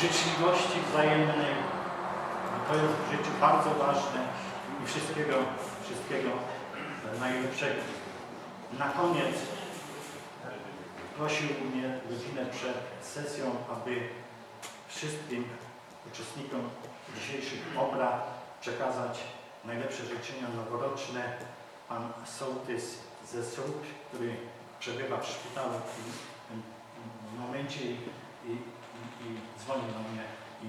życzliwości wzajemnej. To jest w życiu bardzo ważne i wszystkiego, wszystkiego najlepszego. Na koniec prosił mnie godzinę przed sesją, aby wszystkim uczestnikom dzisiejszych obrad przekazać najlepsze życzenia noworoczne. Pan sołtys ze Srób, który przebywa w szpitalu w tym, momencie dzwoni do mnie i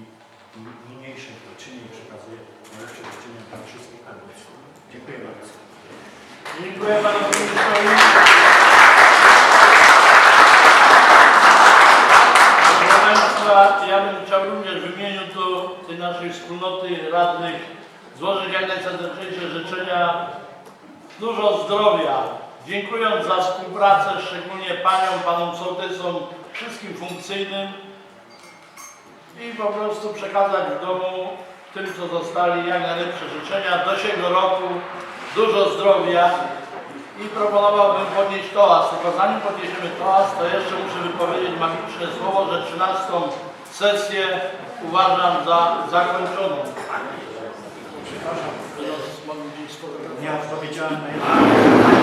to czyni przekazuje najlepsze życzenia dla wszystkich arbowców. Dziękuję bardzo. Dziękuję panu ministrowi. Proszę Państwa, ja bym chciał również w imieniu tu tej naszej wspólnoty radnych złożyć jak najserdeczniejsze życzenia. Dużo zdrowia. Dziękując za współpracę, szczególnie paniom, panom sołtysom, wszystkim funkcyjnym i po prostu przekazać w domu tym, co zostali, jak najlepsze życzenia do siego roku, dużo zdrowia i proponowałbym podnieść toast. Tylko zanim podniesiemy toast, to jeszcze muszę wypowiedzieć magiczne słowo, że 13 sesję uważam za zakończoną. Teraz mogę gdzieś sfotografować. Nie odpowiedziałem na jedno.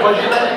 Imagina